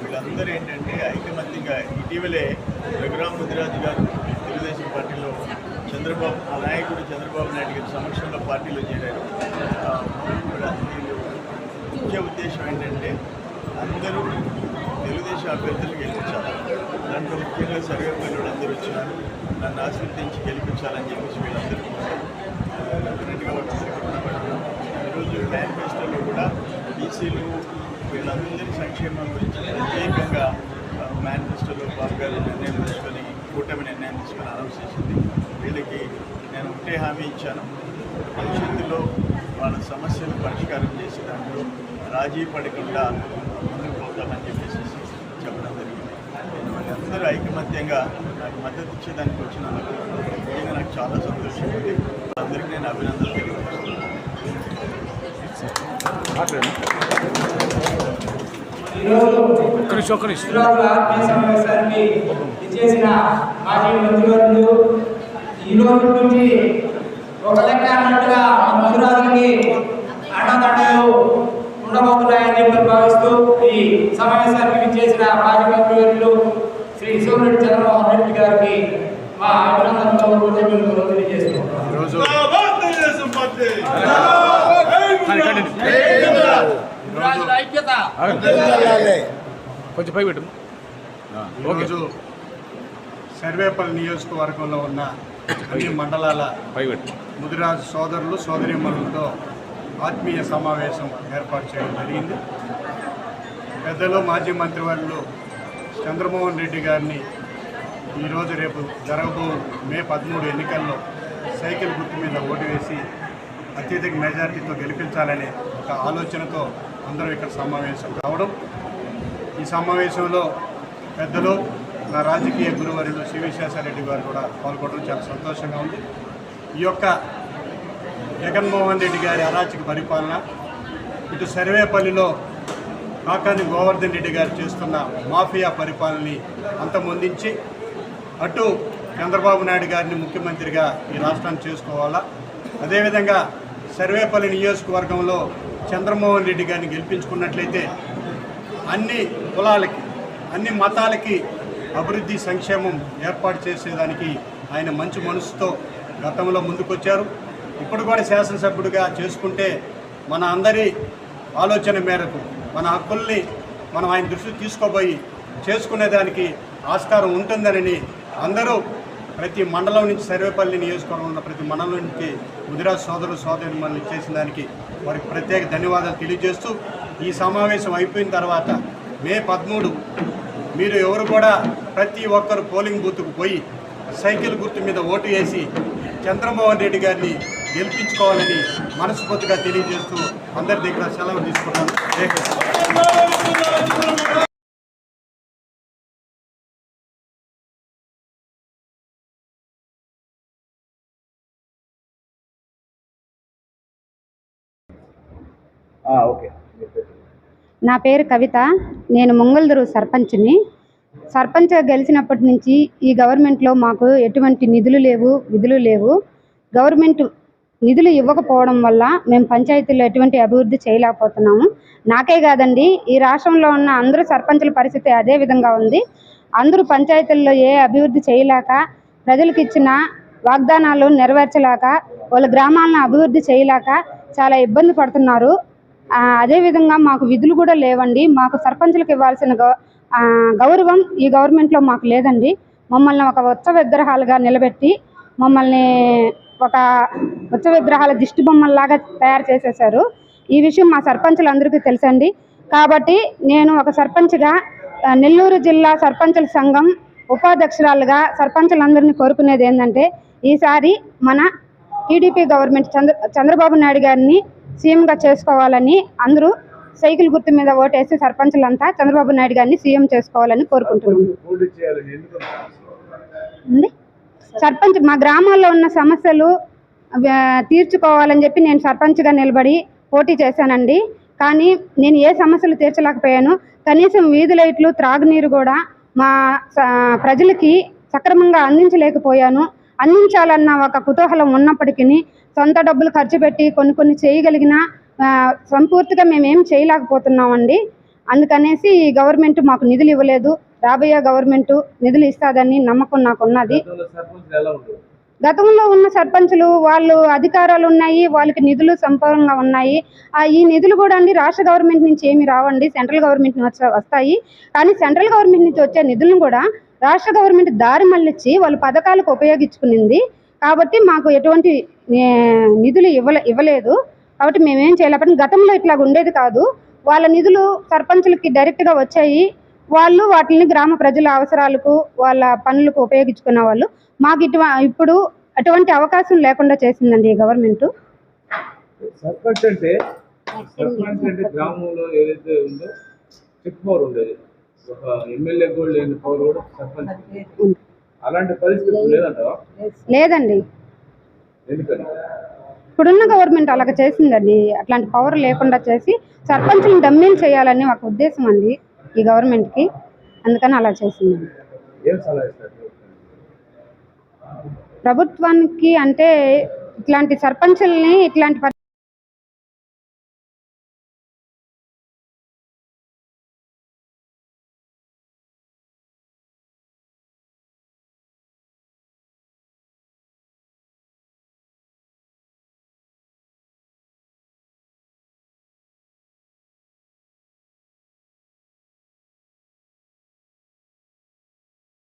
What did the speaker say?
వీళ్ళందరూ ఏంటంటే ఐకమత్యంగా ఇటీవలే రఘురామ్ ముదిరాజు గారు తెలుగుదేశం పార్టీలో చంద్రబాబు ఆ నాయకుడు చంద్రబాబు నాయుడు గారి సమక్షంలో పార్టీలో చేరారు. ముఖ్య ఉద్దేశం ఏంటంటే అందరూ తెలుగుదేశం అభ్యర్థులు గెలిపించాలి. దాంట్లో ముఖ్యంగా సర్వేపల్లి అందరూ వచ్చినారు నన్ను ఆశీర్వదించి గెలిపించాలని చెప్పేసి వీళ్ళందరూ మేనిఫెస్టోలో కూడా బీసీలు వీళ్ళందరి సంక్షేమం గురించి ప్రత్యేకంగా ఆ, మేనిఫెస్టోలో బాగా నిర్ణయం తీసుకొని కూటమి నిర్ణయం తీసుకొని అనౌన్స్ చేసింది. వీళ్ళకి నేను ఒకటే హామీ ఇచ్చాను. భవిష్యత్తులో వాళ్ళ సమస్యలు పరిష్కారం చేసే దాంట్లో రాజీ పడకుండా ముందుకు పోతామని చెప్పేసి చెప్పడం జరిగింది. వాళ్ళందరూ ఐకమత్యంగా నాకు మద్దతు ఇచ్చేదానికి వచ్చినందుకు నిజంగా నాకు చాలా సంతోషం ఉంది. అందరికీ నేను అభినందనలు తెలియజేస్తున్నాను. ఈరోజు ఆత్మీయ సమావేశానికి ఇచ్చేసిన మాజీ మంత్రివర్యులు ఈ రోజు నుంచి ఒక లెక్క అన్నట్టుగా మన మధురాలకి అండదండలు ఉండబోతున్నాయని చెప్పి భావిస్తూ ఈ సమావేశానికి ఇచ్చేసిన మాజీ మంత్రివర్యులు శ్రీ సోమిరెడ్డి చంద్రమోహన్ రెడ్డి గారికి మా అభినందనలు తెలియజేస్తున్నాం కొంచెం పై పెట్టు. ఓకే. ఈరోజు సర్వేపల్లి నియోజకవర్గంలో ఉన్న అన్ని మండలాల ముదిరాజు సోదరులు సోదరిమణులతో ఆత్మీయ సమావేశం ఏర్పాటు చేయడం జరిగింది. పెద్దలు మాజీ మంత్రివర్యులు చంద్రమోహన్ రెడ్డి గారిని ఈరోజు రేపు జరగబో మే పదమూడు ఎన్నికల్లో సైకిల్ గుర్తు మీద ఓటు వేసి అత్యధిక మెజారిటీతో గెలిపించాలనే ఆలోచనతో అందరూ ఇక్కడ సమావేశం కావడం. ఈ సమావేశంలో పెద్దలు నా రాజకీయ గురువర్యులు శ్రీ విశ్వేశ్వరరెడ్డి గారు కూడా పాల్గొనడం చాలా సంతోషంగా ఉంది. ఈ యొక్క జగన్మోహన్ రెడ్డి గారి అరాచక పరిపాలన ఇటు సర్వేపల్లిలో కాకాని గోవర్ధన్ రెడ్డి గారు చేస్తున్న మాఫియా పరిపాలనని అంతమొందించి అటు చంద్రబాబు నాయుడు గారిని ముఖ్యమంత్రిగా ఈ రాష్ట్రాన్ని చేసుకోవాలా? అదేవిధంగా సర్వేపల్లి నియోజకవర్గంలో చంద్రమోహన్ రెడ్డి గారిని గెలిపించుకున్నట్లయితే అన్ని కులాలకి అన్ని మతాలకి అభివృద్ధి సంక్షేమం ఏర్పాటు చేసేదానికి ఆయన మంచి మనసుతో గతంలో ముందుకొచ్చారు. ఇప్పుడు కూడా శాసనసభ్యుడిగా చేసుకుంటే మన అందరి ఆలోచన మేరకు మన హక్కుల్ని మనం ఆయన దృష్టి తీసుకోబోయి చేసుకునేదానికి ఆస్కారం ఉంటుందని అందరూ ప్రతి మండలం నుంచి సర్వేపల్లి నియోజకవర్గం ఉన్న ప్రతి మండలం నుంచి ముదిరాజ్ సోదరు సోదరులు మనల్ని చేసిన దానికి వారికి ప్రత్యేక ధన్యవాదాలు తెలియజేస్తూ ఈ సమావేశం అయిపోయిన తర్వాత మే పదమూడు మీరు ఎవరు కూడా ప్రతి ఒక్కరు పోలింగ్ బూత్కు పోయి సైకిల్ గుర్తు మీద ఓటు వేసి చంద్రమోహన్ రెడ్డి గారిని గెలిపించుకోవాలని మనస్ఫూర్తిగా తెలియజేస్తూ అందరి దగ్గర సెలవు తీసుకున్నాను. నా పేరు కవిత. నేను ముంగల్దరు సర్పంచ్ని. సర్పంచ్ గెలిచినప్పటి నుంచి ఈ గవర్నమెంట్లో మాకు ఎటువంటి నిధులు లేవు విధులు లేవు. గవర్నమెంట్ నిధులు ఇవ్వకపోవడం వల్ల మేము పంచాయతీల్లో ఎటువంటి అభివృద్ధి చేయలేకపోతున్నాము. నాకే కాదండి ఈ రాష్ట్రంలో ఉన్న అందరూ సర్పంచుల పరిస్థితి అదే విధంగా ఉంది. అందరూ పంచాయతీల్లో ఏ అభివృద్ధి చేయలేక ప్రజలకు ఇచ్చిన వాగ్దానాలు నెరవేర్చలేక వాళ్ళ గ్రామాలను అభివృద్ధి చేయలేక చాలా ఇబ్బంది పడుతున్నారు. అదేవిధంగా మాకు విధులు కూడా లేవండి. మాకు సర్పంచులకు ఇవ్వాల్సిన గౌ గౌరవం ఈ గవర్నమెంట్లో మాకు లేదండి. మమ్మల్ని ఒక ఉత్సవ విగ్రహాలుగా నిలబెట్టి మమ్మల్ని ఒక ఉత్సవ విగ్రహాల దిష్టి బొమ్మల్లాగా తయారు చేసేసారు ఈ విషయం మా సర్పంచులందరికీ తెలుసండి. కాబట్టి నేను ఒక సర్పంచ్గా నెల్లూరు జిల్లా సర్పంచుల సంఘం ఉపాధ్యక్షురాలుగా సర్పంచులందరినీ కోరుకునేది ఏంటంటే ఈసారి మన టీడీపీ గవర్నమెంట్ చంద్ర చంద్రబాబు నాయుడు గారిని సీఎంగా చేసుకోవాలని అందరూ సైకిల్ గుర్తు మీద ఓటేసి సర్పంచులంతా చంద్రబాబు నాయుడు గారిని సీఎం చేసుకోవాలని కోరుకుంటున్నాను? సర్పంచ్ మా గ్రామాల్లో ఉన్న సమస్యలు తీర్చుకోవాలని చెప్పి నేను సర్పంచ్గా నిలబడి పోటీ చేశానండి. కానీ నేను ఏ సమస్యలు తీర్చలేకపోయాను. కనీసం వీధి లైట్లు త్రాగునీరు కూడా మా ప్రజలకి సక్రమంగా అందించలేకపోయాను. అందించాలన్న ఒక కుతూహలం ఉన్నప్పటికీ సొంత డబ్బులు ఖర్చు పెట్టి కొన్ని కొన్ని చేయగలిగిన సంపూర్తిగా మేము చేయలేకపోతున్నామండి. అందుకనేసి ఈ గవర్నమెంట్ మాకు నిధులు ఇవ్వలేదు. రాబోయే గవర్నమెంట్ నిధులు ఇస్తుందని నమ్మకం నాకు ఉన్నది గతంలో ఉన్న సర్పంచులు వాళ్ళు అధికారాలు ఉన్నాయి వాళ్ళకి నిధులు సంపూర్ణంగా ఉన్నాయి. ఆ ఈ నిధులు కూడా అండి రాష్ట్ర గవర్నమెంట్ నుంచి ఏమి రావండి. సెంట్రల్ గవర్నమెంట్ నుంచి వస్తాయి. కానీ సెంట్రల్ గవర్నమెంట్ నుంచి వచ్చే నిధులను కూడా రాష్ట్ర గవర్నమెంట్ దారి మళ్ళించి వాళ్ళ పథకాలకు ఉపయోగించుకునింది. కాబట్టి మాకు ఎటువంటి నిధులు ఇవ్వలే ఇవ్వలేదు. కాబట్టి మేమేం చేయలేకపోతే గతంలో ఇట్లా ఉండేది కాదు. వాళ్ళ నిధులు సర్పంచులకి డైరెక్ట్గా వచ్చాయి. వాళ్ళు వాటిని గ్రామ ప్రజల అవసరాలకు వాళ్ళ పనులకు ఉపయోగించుకున్న వాళ్ళు. మాకు ఇటు ఇప్పుడు అటువంటి అవకాశం లేకుండా చేసిందండి ఈ గవర్నమెంట్. సర్పంచ్ అంటే సర్పంచ్ అంటే గ్రామంలో ఏదైతే ఉందో చెక్ ఉండేది. ఒక ఎమ్మెల్యే కూడా లేని కూడా సర్పంచ్. అలాంటి పరిస్థితి లేదంటావా? లేదండి. ఎందుకని? ఇప్పుడున్న గవర్నమెంట్ అలాగ చేసిందండి. అట్లాంటి పవర్ లేకుండా చేసి సర్పంచులను డమ్మీలు చేయాలని ఒక ఉద్దేశం అండి ఈ గవర్నమెంట్కి. అందుకని అలా చేసిందండి. ప్రభుత్వానికి? అంటే ఇట్లాంటి సర్పంచుల్ని ఇట్లాంటి పరి-